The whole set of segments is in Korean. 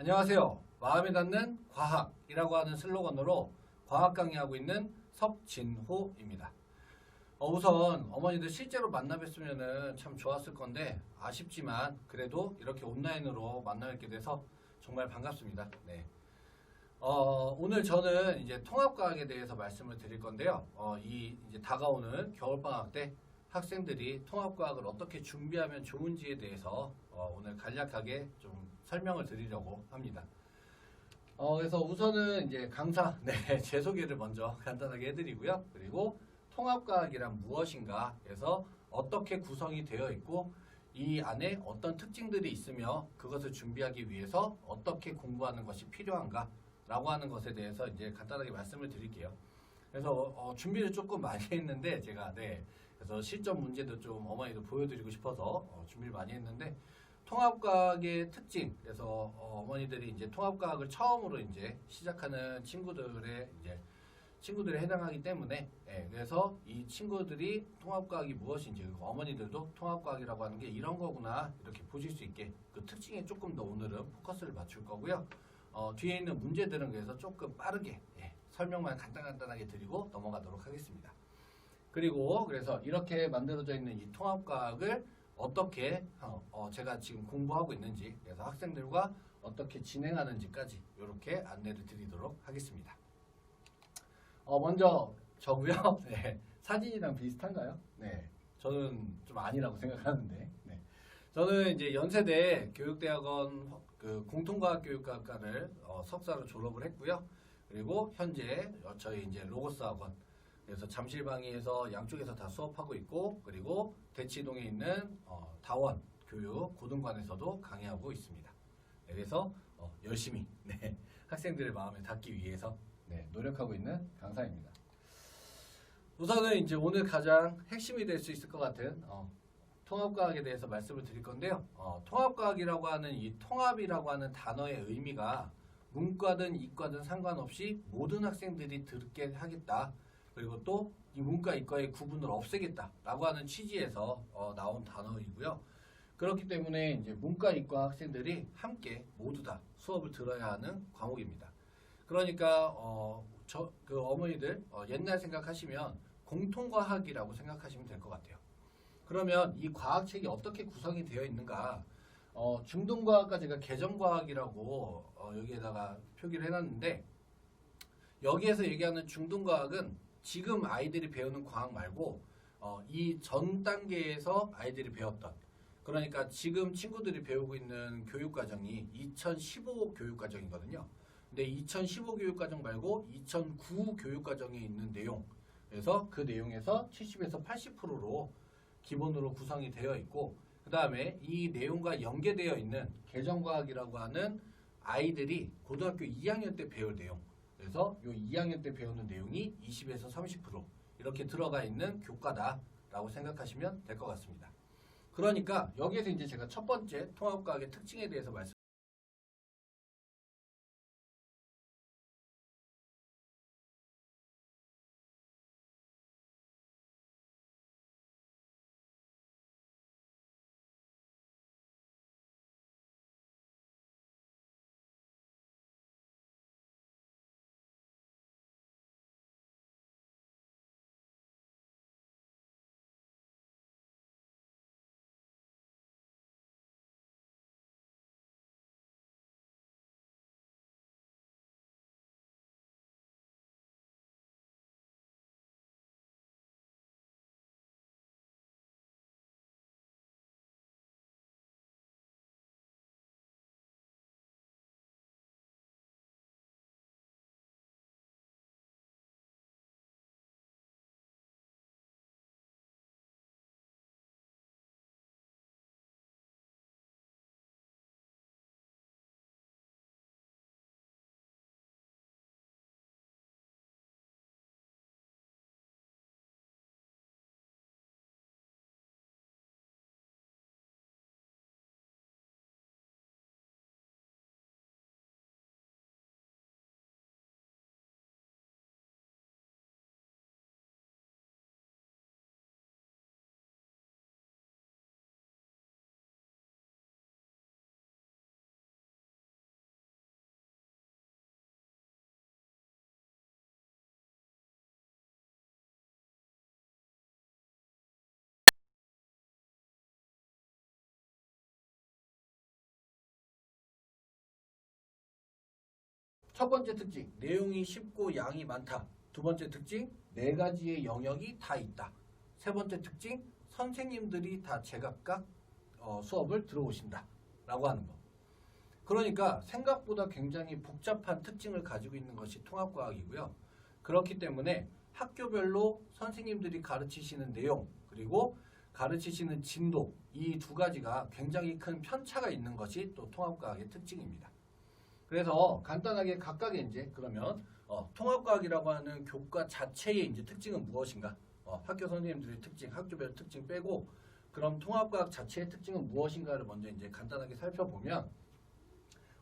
안녕하세요. 마음에 닿는 과학이라고 하는 슬로건으로 과학 강의하고 있는 석진호입니다. 어, 우선 어머니들 실제로 만나 뵀으면 참 좋았을 건데 아쉽지만 그래도 이렇게 온라인으로 만나 뵙게 돼서 정말 반갑습니다. 네. 어, 오늘 저는 이제 통합과학에 대해서 말씀을 드릴 건데요. 어, 이 이제 다가오는 겨울방학 때 학생들이 통합과학을 어떻게 준비하면 좋은지에 대해서 어, 오늘 간략하게 좀 설명을 드리려고 합니다. 어, 그래서 우선은 이제 강사, 네, 제 소개를 먼저 간단하게 해드리고요. 그리고 통합과학이란 무엇인가, 그래서 어떻게 구성이 되어 있고, 이 안에 어떤 특징들이 있으며 그것을 준비하기 위해서 어떻게 공부하는 것이 필요한가, 라고 하는 것에 대해서 이제 간단하게 말씀을 드릴게요. 그래서 어, 준비를 조금 많이 했는데 제가 네 그래서 실전 문제도 좀 어머니도 보여드리고 싶어서 어, 준비를 많이 했는데 통합과학의 특징 그래서 어, 어머니들이 이제 통합과학을 처음으로 이제 시작하는 친구들의 이제 친구들에 해당하기 때문에 예, 그래서 이 친구들이 통합과학이 무엇인지 어머니들도 통합과학이라고 하는 게 이런 거구나 이렇게 보실 수 있게 그 특징에 조금 더 오늘은 포커스를 맞출 거고요. 어, 뒤에 있는 문제들은 그래서 조금 빠르게 예, 설명만 간단간단하게 드리고 넘어가도록 하겠습니다. 그리고 그래서 이렇게 만들어져 있는 이 통합과학을 어떻게 어, 어, 제가 지금 공부하고 있는지 그래서 학생들과 어떻게 진행하는지까지 이렇게 안내를 드리도록 하겠습니다. 어, 먼저 저고요. 네, 사진이랑 비슷한가요? 네, 저는 좀 아니라고 생각하는데. 네. 저는 이제 연세대 교육대학원 그 공통과학교육학과를 어, 석사로 졸업을 했고요. 그리고 현재 어, 저희 이제 로고스 학원 그래서 잠실방위에서 양쪽에서 다 수업하고 있고 그리고 대치동에 있는 어, 다원 교육 고등관에서도 강의하고 있습니다. 네, 그래서 어, 열심히 네, 학생들의 마음에 닿기 위해서 네, 노력하고 있는 강사입니다. 우선은 이제 오늘 가장 핵심이 될 수 있을 것 같은 어, 통합과학에 대해서 말씀을 드릴 건데요. 어, 통합과학이라고 하는 이 통합이라고 하는 단어의 의미가 문과든 이과든 상관없이 모든 학생들이 듣게 하겠다. 그리고 또 이 문과 이과의 구분을 없애겠다라고 하는 취지에서 어, 나온 단어이고요. 그렇기 때문에 이제 문과 이과 학생들이 함께 모두 다 수업을 들어야 하는 과목입니다. 그러니까 어, 저, 그 어머니들 어, 옛날 생각하시면 공통과학이라고 생각하시면 될 것 같아요. 그러면 이 과학책이 어떻게 구성이 되어 있는가? 어, 중등과학과 제가 개정과학이라고 어, 여기에다가 표기를 해놨는데 여기에서 얘기하는 중등과학은 지금 아이들이 배우는 과학 말고 어, 이 전 단계에서 아이들이 배웠던 그러니까 지금 친구들이 배우고 있는 교육과정이 2015 교육과정이거든요. 근데 2015 교육과정 말고 2009 교육과정에 있는 내용 그래서 그 내용에서 70에서 80%로 기본으로 구성이 되어 있고 그 다음에 이 내용과 연계되어 있는 개정과학이라고 하는 아이들이 고등학교 2학년 때 배울 내용 그래서 요 2학년 때 배우는 내용이 20에서 30% 이렇게 들어가 있는 교과다라고 생각하시면 될 것 같습니다. 그러니까 여기에서 이제 제가 첫 번째 통합과학의 특징에 대해서 말씀 첫 번째 특징, 내용이 쉽고 양이 많다. 두 번째 특징, 네 가지의 영역이 다 있다. 세 번째 특징, 선생님들이 다 제각각 어, 수업을 들어오신다. 라고 하는 거. 그러니까 생각보다 굉장히 복잡한 특징을 가지고 있는 것이 통합과학이고요. 그렇기 때문에 학교별로 선생님들이 가르치시는 내용, 그리고 가르치시는 진도, 이 두 가지가 굉장히 큰 편차가 있는 것이 또 통합과학의 특징입니다. 그래서 간단하게 각각의 이제 그러면 어, 통합과학이라고 하는 교과 자체의 이제 특징은 무엇인가? 어, 학교 선생님들의 특징, 학교별 특징 빼고 그럼 통합과학 자체의 특징은 무엇인가를 먼저 이제 간단하게 살펴보면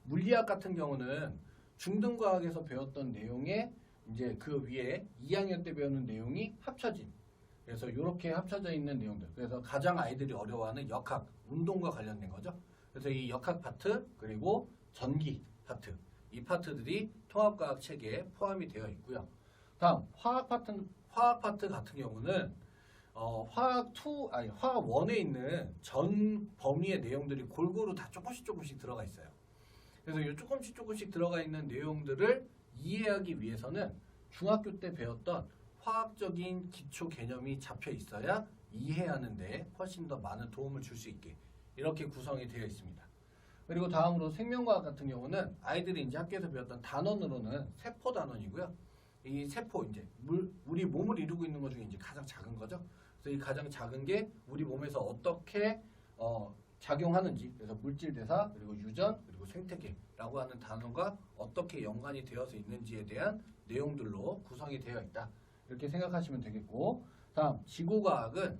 물리학 같은 경우는 중등과학에서 배웠던 내용에 이제 그 위에 2학년 때 배우는 내용이 합쳐진 그래서 이렇게 합쳐져 있는 내용들. 그래서 가장 아이들이 어려워하는 역학 운동과 관련된 거죠. 그래서 이 역학 파트 그리고 전기 파트. 이 파트들이 통합과학 체계에 포함이 되어 있고요. 다음 화학 파트 화학 파트 같은 경우는 어, 화학 2 아니 화학 1에 있는 전 범위의 내용들이 골고루 다 조금씩 조금씩 들어가 있어요. 그래서 이 조금씩 조금씩 들어가 있는 내용들을 이해하기 위해서는 중학교 때 배웠던 화학적인 기초 개념이 잡혀 있어야 이해하는데 훨씬 더 많은 도움을 줄 수 있게 이렇게 구성이 되어 있습니다. 그리고 다음으로 생명과학 같은 경우는 아이들이 이제 학교에서 배웠던 단원으로는 세포 단원이고요. 이 세포 이제 물 우리 몸을 이루고 있는 것 중에 이제 가장 작은 거죠. 그래서 이 가장 작은 게 우리 몸에서 어떻게 어, 작용하는지 그래서 물질 대사 그리고 유전 그리고 생태계라고 하는 단어가 어떻게 연관이 되어서 있는지에 대한 내용들로 구성이 되어 있다 이렇게 생각하시면 되겠고 다음 지구과학은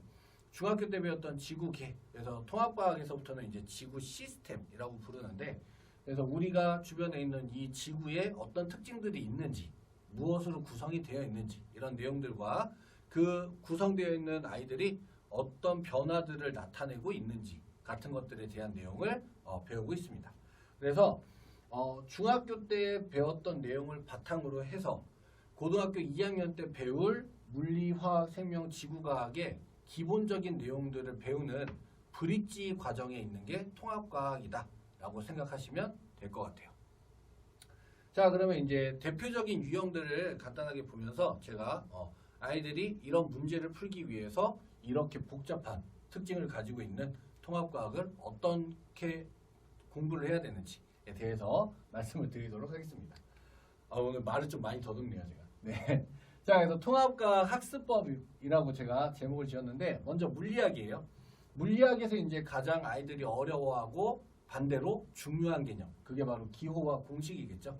중학교 때 배웠던 지구계 그래서 통합과학에서부터는 이제 지구 시스템이라고 부르는데 그래서 우리가 주변에 있는 이 지구에 어떤 특징들이 있는지 무엇으로 구성이 되어 있는지 이런 내용들과 그 구성되어 있는 아이들이 어떤 변화들을 나타내고 있는지 같은 것들에 대한 내용을 어, 배우고 있습니다. 그래서 어, 중학교 때 배웠던 내용을 바탕으로 해서 고등학교 2학년 때 배울 물리, 화학, 생명, 지구과학의 기본적인 내용들을 배우는 브릿지 과정에 있는 게 통합과학이다 라고 생각하시면 될 것 같아요. 자 그러면 이제 대표적인 유형들을 간단하게 보면서 제가 어, 아이들이 이런 문제를 풀기 위해서 이렇게 복잡한 특징을 가지고 있는 통합과학을 어떻게 공부를 해야 되는지에 대해서 말씀을 드리도록 하겠습니다. 아, 오늘 말을 좀 많이 더듬네요, 제가. 네. 자, 그래서 통합과학 학습법이라고 제가 제목을 지었는데, 먼저 물리학이에요. 물리학에서 이제 가장 아이들이 어려워하고 반대로 중요한 개념. 그게 바로 기호와 공식이겠죠.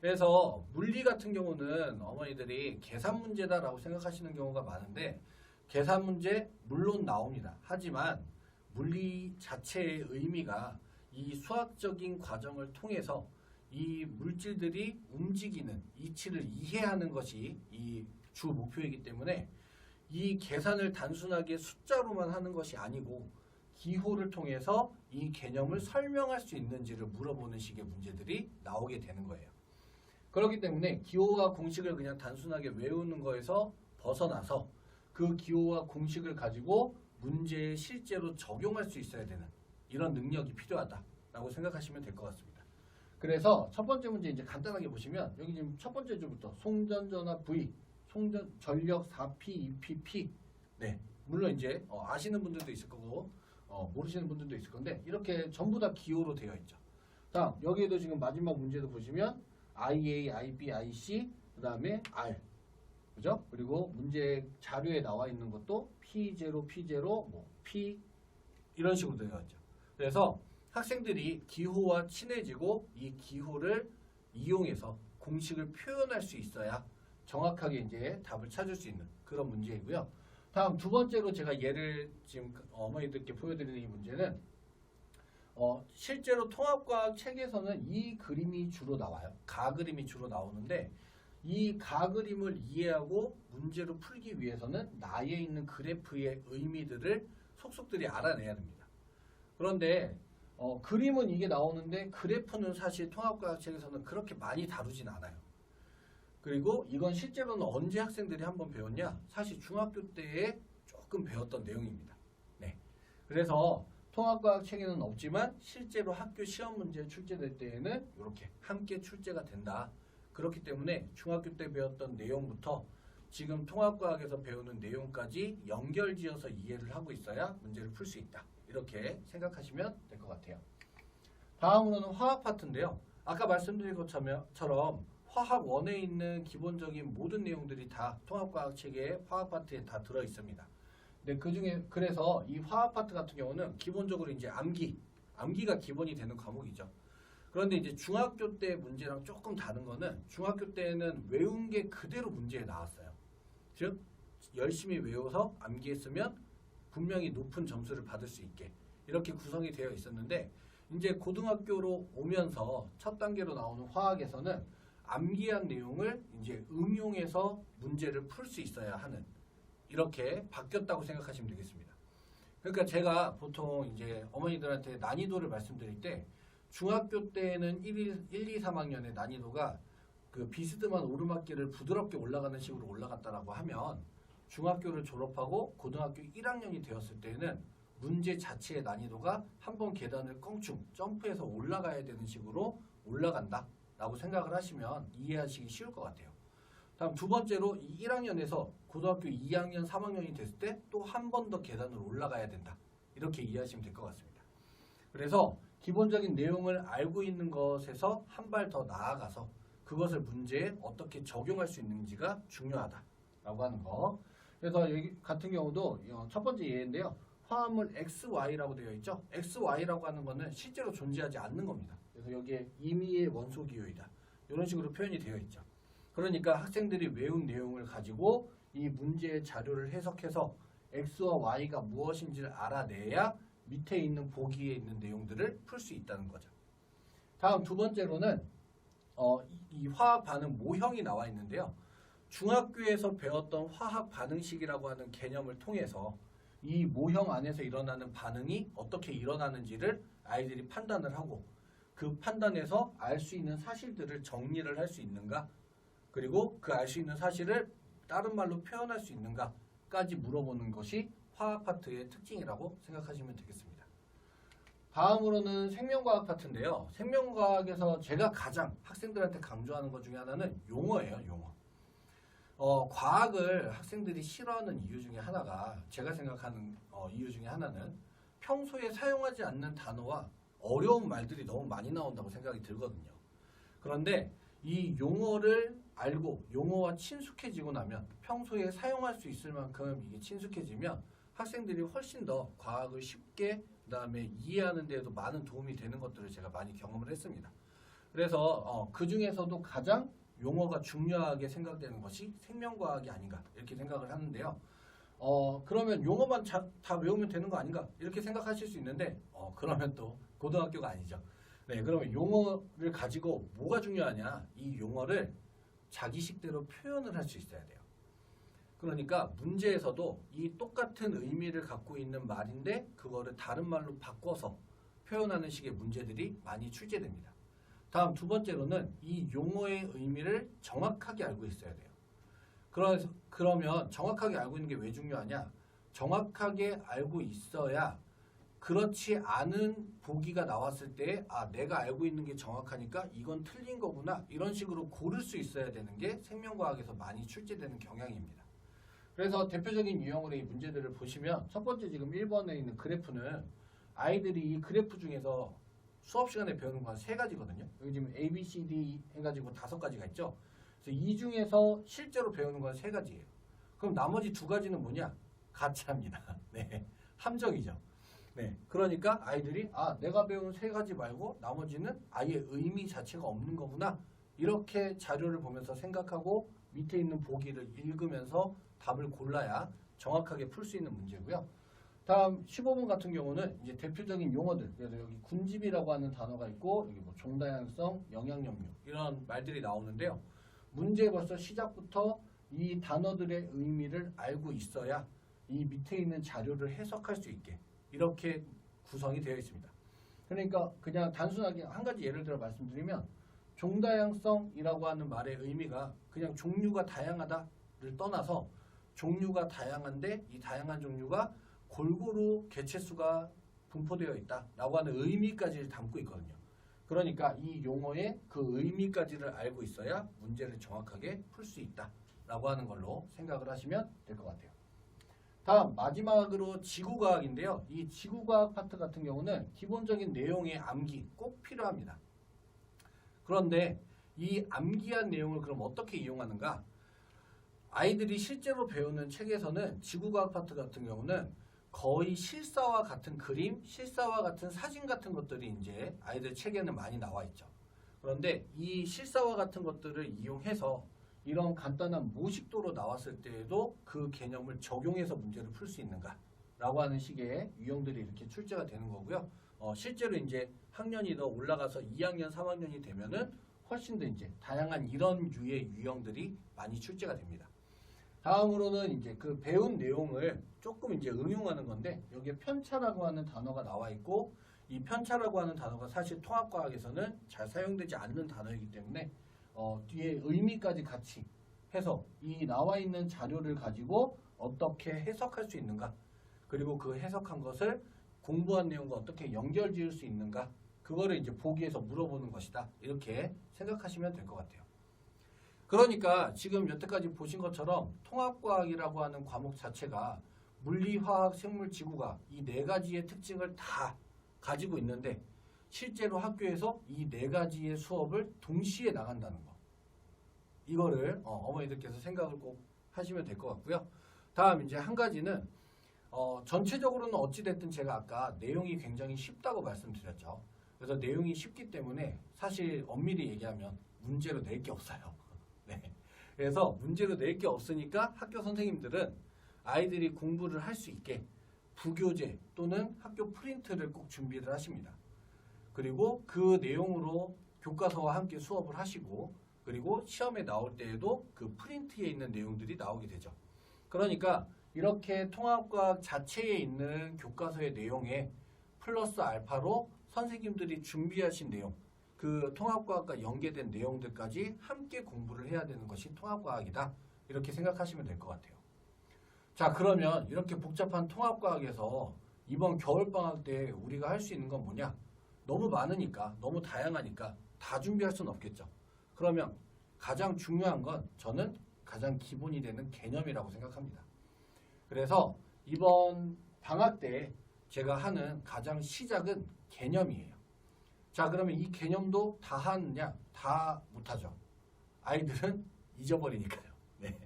그래서 물리 같은 경우는 어머니들이 계산 문제다라고 생각하시는 경우가 많은데, 계산 문제 물론 나옵니다. 하지만 물리 자체의 의미가 이 수학적인 과정을 통해서 이 물질들이 움직이는 이치를 이해하는 것이 이 주 목표이기 때문에 이 계산을 단순하게 숫자로만 하는 것이 아니고 기호를 통해서 이 개념을 설명할 수 있는지를 물어보는 식의 문제들이 나오게 되는 거예요. 그렇기 때문에 기호와 공식을 그냥 단순하게 외우는 거에서 벗어나서 그 기호와 공식을 가지고 문제에 실제로 적용할 수 있어야 되는 이런 능력이 필요하다라고 생각하시면 될 것 같습니다. 그래서 첫 번째 문제 이제 간단하게 보시면 여기 지금 첫 번째 줄부터 송전전화 V, 송전 전력 4P, 2P, P. 네, 물론 이제 어, 아시는 분들도 있을 거고 어, 모르시는 분들도 있을 건데 이렇게 전부 다 기호로 되어 있죠. 다음 여기에도 지금 마지막 문제도 보시면 IA, IB, IC 그 다음에 R 그죠? 그리고 문제 자료에 나와 있는 것도 P0, P0, 뭐 P 이런 식으로 되어 있죠. 그래서 학생들이 기호와 친해지고 이 기호를 이용해서 공식을 표현할 수 있어야 정확하게 이제 답을 찾을 수 있는 그런 문제이고요. 다음 두 번째로 제가 예를 지금 어머니들께 보여드리는 이 문제는 어, 실제로 통합과학 책에서는 이 그림이 주로 나와요. 가 그림이 주로 나오는데 이 가 그림을 이해하고 문제로 풀기 위해서는 나에 있는 그래프의 의미들을 속속들이 알아내야 됩니다. 그런데 어, 그림은 이게 나오는데 그래프는 사실 통합과학 책에서는 그렇게 많이 다루진 않아요. 그리고 이건 실제로는 언제 학생들이 한번 배웠냐? 사실 중학교 때에 조금 배웠던 내용입니다. 네. 그래서 통합과학 책에는 없지만 실제로 학교 시험 문제 출제될 때에는 이렇게 함께 출제가 된다. 그렇기 때문에 중학교 때 배웠던 내용부터 지금 통합과학에서 배우는 내용까지 연결지어서 이해를 하고 있어야 문제를 풀 수 있다. 이렇게 생각하시면 될 것 같아요. 다음으로는 화학 파트인데요. 아까 말씀드린 것처럼 화학 원에 있는 기본적인 모든 내용들이 다 통합과학 체계의 화학 파트에 다 들어 있습니다. 근데 그 중에 그래서 이 화학 파트 같은 경우는 기본적으로 이제 암기, 암기가 기본이 되는 과목이죠. 그런데 이제 중학교 때 문제랑 조금 다른 거는 중학교 때는 외운 게 그대로 문제에 나왔어요. 즉 열심히 외워서 암기했으면 분명히 높은 점수를 받을 수 있게 이렇게 구성이 되어 있었는데 이제 고등학교로 오면서 첫 단계로 나오는 화학에서는 암기한 내용을 이제 응용해서 문제를 풀 수 있어야 하는 이렇게 바뀌었다고 생각하시면 되겠습니다. 그러니까 제가 보통 이제 어머니들한테 난이도를 말씀드릴 때 중학교 때는 1, 1 2, 3학년의 난이도가 그 비스듬한 오르막길을 부드럽게 올라가는 식으로 올라갔다라고 하면 중학교를 졸업하고 고등학교 1학년이 되었을 때는 문제 자체의 난이도가 한 번 계단을 껑충 점프해서 올라가야 되는 식으로 올라간다 라고 생각을 하시면 이해하시기 쉬울 것 같아요. 다음 두 번째로 이 1학년에서 고등학교 2학년, 3학년이 됐을 때 또 한 번 더 계단을 올라가야 된다. 이렇게 이해하시면 될 것 같습니다. 그래서 기본적인 내용을 알고 있는 것에서 한 발 더 나아가서 그것을 문제에 어떻게 적용할 수 있는지가 중요하다라고 하는 거. 그래서 여기 같은 경우도 어, 첫 번째 예인데요. 화합물 XY라고 되어 있죠. XY라고 하는 거는 실제로 존재하지 않는 겁니다. 그래서 여기에 임의의 원소 기호이다. 이런 식으로 표현이 되어 있죠. 그러니까 학생들이 외운 내용을 가지고 이 문제의 자료를 해석해서 X와 Y가 무엇인지를 알아내야 밑에 있는 보기에 있는 내용들을 풀 수 있다는 거죠. 다음 두 번째로는 어, 이, 이 화학 반응 모형이 나와 있는데요. 중학교에서 배웠던 화학 반응식이라고 하는 개념을 통해서 이 모형 안에서 일어나는 반응이 어떻게 일어나는지를 아이들이 판단을 하고 그 판단에서 알 수 있는 사실들을 정리를 할 수 있는가 그리고 그 알 수 있는 사실을 다른 말로 표현할 수 있는가까지 물어보는 것이 화학 파트의 특징이라고 생각하시면 되겠습니다. 다음으로는 생명과학 파트인데요. 생명과학에서 제가 가장 학생들한테 강조하는 것 중에 하나는 용어예요, 용어. 어, 과학을 학생들이 싫어하는 이유 중에 하나가 제가 생각하는 어, 이유 중에 하나는 평소에 사용하지 않는 단어와 어려운 말들이 너무 많이 나온다고 생각이 들거든요. 그런데 이 용어를 알고 용어와 친숙해지고 나면 평소에 사용할 수 있을 만큼 이게 친숙해지면 학생들이 훨씬 더 과학을 쉽게 그다음에 이해하는 데에도 많은 도움이 되는 것들을 제가 많이 경험을 했습니다. 그래서 어, 그 중에서도 가장 용어가 중요하게 생각되는 것이 생명과학이 아닌가 이렇게 생각을 하는데요. 어 그러면 용어만 자, 다 외우면 되는 거 아닌가 이렇게 생각하실 수 있는데 어 그러면 또 고등학교가 아니죠. 네, 그러면 용어를 가지고 뭐가 중요하냐? 이 용어를 자기식대로 표현을 할 수 있어야 돼요. 그러니까 문제에서도 이 똑같은 의미를 갖고 있는 말인데 그거를 다른 말로 바꿔서 표현하는 식의 문제들이 많이 출제됩니다. 다음 두 번째로는 이 용어의 의미를 정확하게 알고 있어야 돼요. 그래서 그러면 정확하게 알고 있는 게 왜 중요하냐? 정확하게 알고 있어야 그렇지 않은 보기가 나왔을 때, 아, 내가 알고 있는 게 정확하니까 이건 틀린 거구나. 이런 식으로 고를 수 있어야 되는 게 생명과학에서 많이 출제되는 경향입니다. 그래서 대표적인 유형으로 이 문제들을 보시면 첫 번째 지금 1번에 있는 그래프는 아이들이 이 그래프 중에서 수업 시간에 배우는 건 세 가지거든요. 여기 지금 A, B, C, D 해가지고 다섯 가지가 있죠. 그래서 이 중에서 실제로 배우는 건 세 가지예요. 그럼 나머지 두 가지는 뭐냐? 가짜입니다. 네. 함정이죠. 네. 그러니까 아이들이 아, 내가 배운 세 가지 말고 나머지는 아예 의미 자체가 없는 거구나. 이렇게 자료를 보면서 생각하고 밑에 있는 보기를 읽으면서 답을 골라야 정확하게 풀 수 있는 문제고요. 다음 15번 같은 경우는 이제 대표적인 용어들 그래서 여기 군집이라고 하는 단어가 있고 여기 뭐 종다양성, 영양염류 이런 말들이 나오는데요. 문제 벌써 시작부터 이 단어들의 의미를 알고 있어야 이 밑에 있는 자료를 해석할 수 있게 이렇게 구성이 되어 있습니다. 그러니까 그냥 단순하게 한 가지 예를 들어 말씀드리면 종다양성이라고 하는 말의 의미가 그냥 종류가 다양하다를 떠나서 종류가 다양한데 이 다양한 종류가 골고루 개체수가 분포되어 있다라고 하는 의미까지 담고 있거든요. 그러니까 이 용어의 그 의미까지를 알고 있어야 문제를 정확하게 풀 수 있다라고 하는 걸로 생각을 하시면 될 것 같아요. 다음 마지막으로 지구과학인데요. 이 지구과학 파트 같은 경우는 기본적인 내용의 암기 꼭 필요합니다. 그런데 이 암기한 내용을 그럼 어떻게 이용하는가? 아이들이 실제로 배우는 책에서는 지구과학 파트 같은 경우는 거의 실사와 같은 그림, 실사와 같은 사진 같은 것들이 이제 아이들 책에는 많이 나와 있죠. 그런데 이 실사와 같은 것들을 이용해서 이런 간단한 모식도로 나왔을 때에도 그 개념을 적용해서 문제를 풀 수 있는가 라고 하는 식의 유형들이 이렇게 출제가 되는 거고요. 어, 실제로 이제 학년이 더 올라가서 2학년, 3학년이 되면은 훨씬 더 이제 다양한 이런 유의 유형들이 많이 출제가 됩니다. 다음으로는 이제 그 배운 내용을 조금 이제 응용하는 건데 여기에 편차라고 하는 단어가 나와 있고 이 편차라고 하는 단어가 사실 통합과학에서는 잘 사용되지 않는 단어이기 때문에 어, 뒤에 의미까지 같이 해서 이 나와 있는 자료를 가지고 어떻게 해석할 수 있는가 그리고 그 해석한 것을 공부한 내용과 어떻게 연결 지을 수 있는가 그거를 이제 보기에서 물어보는 것이다 이렇게 생각하시면 될 것 같아요. 그러니까 지금 여태까지 보신 것처럼 통합과학이라고 하는 과목 자체가 물리, 화학, 생물, 지구과학 이네 가지의 특징을 다 가지고 있는데 실제로 학교에서 이 네 가지의 수업을 동시에 나간다는 거. 이거를 어, 머니들께서 생각을 꼭 하시면 될 것 같고요. 다음 이제 한 가지는 어, 전체적으로는 어찌됐든 제가 아까 내용이 굉장히 쉽다고 말씀드렸죠. 그래서 내용이 쉽기 때문에 사실 엄밀히 얘기하면 문제로 낼 게 없어요. 네. 그래서 문제로 낼 게 없으니까 학교 선생님들은 아이들이 공부를 할 수 있게 부교재 또는 학교 프린트를 꼭 준비를 하십니다. 그리고 그 내용으로 교과서와 함께 수업을 하시고 그리고 시험에 나올 때에도 그 프린트에 있는 내용들이 나오게 되죠. 그러니까 이렇게 통합과학 자체에 있는 교과서의 내용에 플러스 알파로 선생님들이 준비하신 내용 그 통합과학과 연계된 내용들까지 함께 공부를 해야 되는 것이 통합과학이다. 이렇게 생각하시면 될 것 같아요. 자, 그러면 이렇게 복잡한 통합과학에서 이번 겨울방학 때 우리가 할 수 있는 건 뭐냐? 너무 많으니까, 너무 다양하니까 다 준비할 수는 없겠죠. 그러면 가장 중요한 건 저는 가장 기본이 되는 개념이라고 생각합니다. 그래서 이번 방학 때 제가 하는 가장 시작은 개념이에요. 자, 그러면 이 개념도 다 하느냐? 다 못하죠. 아이들은 잊어버리니까요. 네.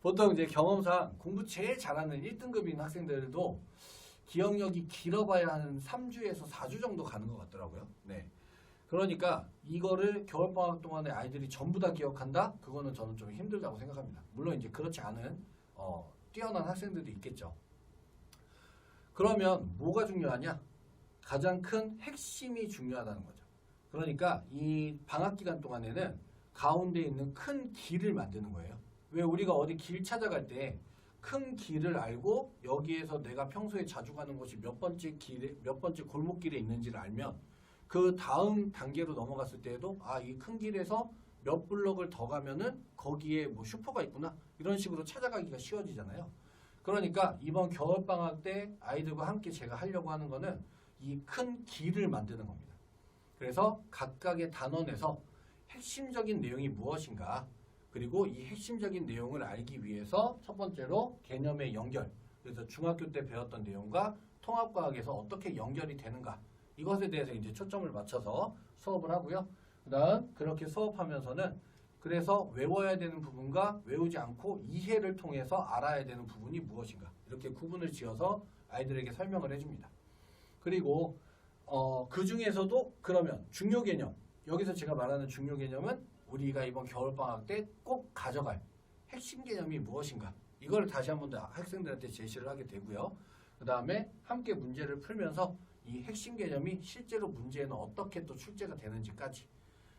보통 이제 경험상 공부 제일 잘하는 1등급인 학생들도 기억력이 길어봐야 한 3주에서 4주 정도 가는 것 같더라고요. 네. 그러니까 이거를 겨울방학 동안에 아이들이 전부 다 기억한다? 그거는 저는 좀 힘들다고 생각합니다. 물론 이제 그렇지 않은 어, 뛰어난 학생들도 있겠죠. 그러면 뭐가 중요하냐? 가장 큰 핵심이 중요하다는 거죠. 그러니까 이 방학 기간 동안에는 가운데 있는 큰 길을 만드는 거예요. 왜 우리가 어디 길 찾아갈 때 큰 길을 알고 여기에서 내가 평소에 자주 가는 곳이 몇 번째 길에 몇 번째 골목길에 있는지를 알면 그 다음 단계로 넘어갔을 때에도 아 이 큰 길에서 몇 블럭을 더 가면은 거기에 뭐 슈퍼가 있구나 이런 식으로 찾아가기가 쉬워지잖아요. 그러니까 이번 겨울 방학 때 아이들과 함께 제가 하려고 하는 거는 이 큰 길을 만드는 겁니다. 그래서 각각의 단원에서 핵심적인 내용이 무엇인가 그리고 이 핵심적인 내용을 알기 위해서 첫 번째로 개념의 연결 그래서 중학교 때 배웠던 내용과 통합과학에서 어떻게 연결이 되는가 이것에 대해서 이제 초점을 맞춰서 수업을 하고요. 그다음 그렇게 수업하면서는 그래서 외워야 되는 부분과 외우지 않고 이해를 통해서 알아야 되는 부분이 무엇인가 이렇게 구분을 지어서 아이들에게 설명을 해줍니다. 그리고 어, 그 중에서도 그러면 중요 개념 여기서 제가 말하는 중요 개념은 우리가 이번 겨울 방학 때 꼭 가져갈 핵심 개념이 무엇인가 이걸 다시 한번 더 학생들한테 제시를 하게 되고요. 그 다음에 함께 문제를 풀면서 이 핵심 개념이 실제로 문제에는 어떻게 또 출제가 되는지까지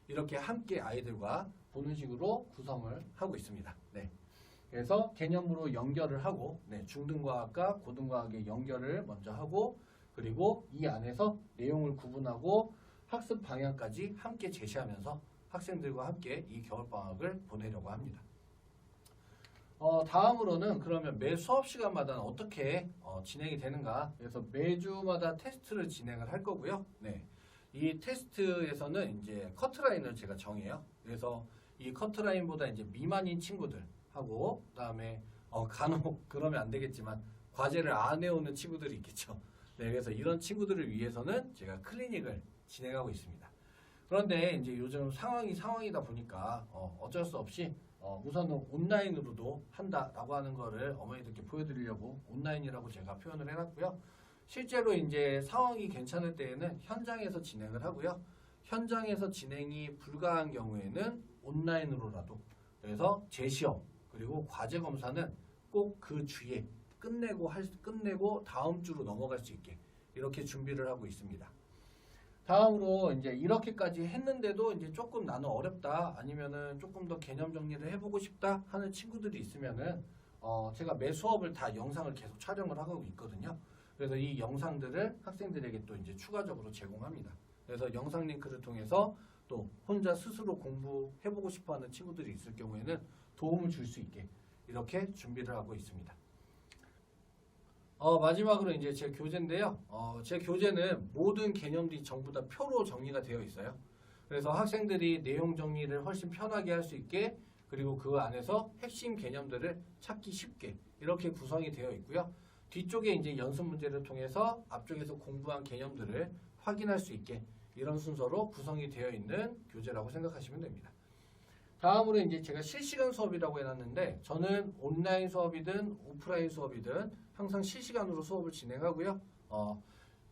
이렇게 함께 아이들과 보는 식으로 구성을 하고 있습니다. 네. 그래서 개념으로 연결을 하고 네, 중등과학과 고등과학의 연결을 먼저 하고 그리고 이 안에서 내용을 구분하고 학습 방향까지 함께 제시하면서 학생들과 함께 이 겨울방학을 보내려고 합니다. 어, 다음으로는 그러면 매 수업 시간마다 어떻게 어, 진행이 되는가 그래서 매주마다 테스트를 진행을 할 거고요. 네. 이 테스트에서는 이제 커트라인을 제가 정해요. 그래서 이 커트라인보다 이제 미만인 친구들하고 그다음에 어, 간혹 그러면 안 되겠지만 과제를 안 해오는 친구들이 있겠죠. 네, 그래서 이런 친구들을 위해서는 제가 클리닉을 진행하고 있습니다. 그런데 이제 요즘 상황이 상황이다 보니까 어, 어쩔 수 없이 어, 우선은 온라인으로도 한다라고 하는 거를 어머니들께 보여드리려고 온라인이라고 제가 표현을 해놨고요. 실제로 이제 상황이 괜찮을 때에는 현장에서 진행을 하고요. 현장에서 진행이 불가한 경우에는 온라인으로라도 그래서 재시험 그리고 과제 검사는 꼭 그 주에 끝내고 할 수- 끝내고 다음 주로 넘어갈 수 있게 이렇게 준비를 하고 있습니다. 다음으로 이제 이렇게까지 했는데도 이제 조금 나는 어렵다 아니면은 조금 더 개념 정리를 해보고 싶다 하는 친구들이 있으면은 어 제가 매 수업을 다 영상을 계속 촬영을 하고 있거든요. 그래서 이 영상들을 학생들에게 또 이제 추가적으로 제공합니다. 그래서 영상 링크를 통해서 또 혼자 스스로 공부해보고 싶어하는 친구들이 있을 경우에는 도움을 줄 수 있게 이렇게 준비를 하고 있습니다. 어, 마지막으로 이제 제 교재인데요. 어, 제 교재는 모든 개념들이 전부 다 표로 정리가 되어 있어요. 그래서 학생들이 내용 정리를 훨씬 편하게 할 수 있게 그리고 그 안에서 핵심 개념들을 찾기 쉽게 이렇게 구성이 되어 있고요. 뒤쪽에 이제 연습 문제를 통해서 앞쪽에서 공부한 개념들을 확인할 수 있게 이런 순서로 구성이 되어 있는 교재라고 생각하시면 됩니다. 다음으로 이제 제가 실시간 수업이라고 해놨는데 저는 온라인 수업이든 오프라인 수업이든 항상 실시간으로 수업을 진행하고요. 어,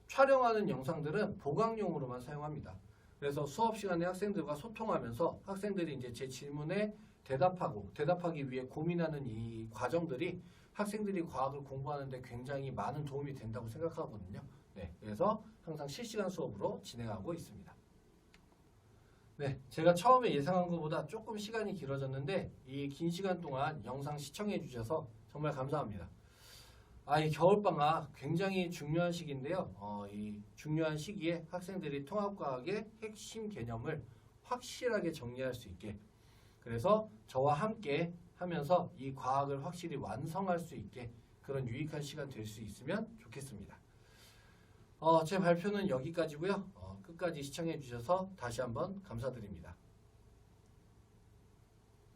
촬영하는 영상들은 보강용으로만 사용합니다. 그래서 수업 시간에 학생들과 소통하면서 학생들이 이제 제 질문에 대답하고 대답하기 위해 고민하는 이 과정들이 학생들이 과학을 공부하는데 굉장히 많은 도움이 된다고 생각하거든요. 네, 그래서 항상 실시간 수업으로 진행하고 있습니다. 네, 제가 처음에 예상한 것보다 조금 시간이 길어졌는데 이 긴 시간 동안 영상 시청해 주셔서 정말 감사합니다. 아, 이 겨울방학 굉장히 중요한 시기인데요. 어, 이 중요한 시기에 학생들이 통합과학의 핵심 개념을 확실하게 정리할 수 있게 그래서 저와 함께 하면서 이 과학을 확실히 완성할 수 있게 그런 유익한 시간 될 수 있으면 좋겠습니다. 어, 제 발표는 여기까지고요. 어, 끝까지 시청해 주셔서 다시 한번 감사드립니다.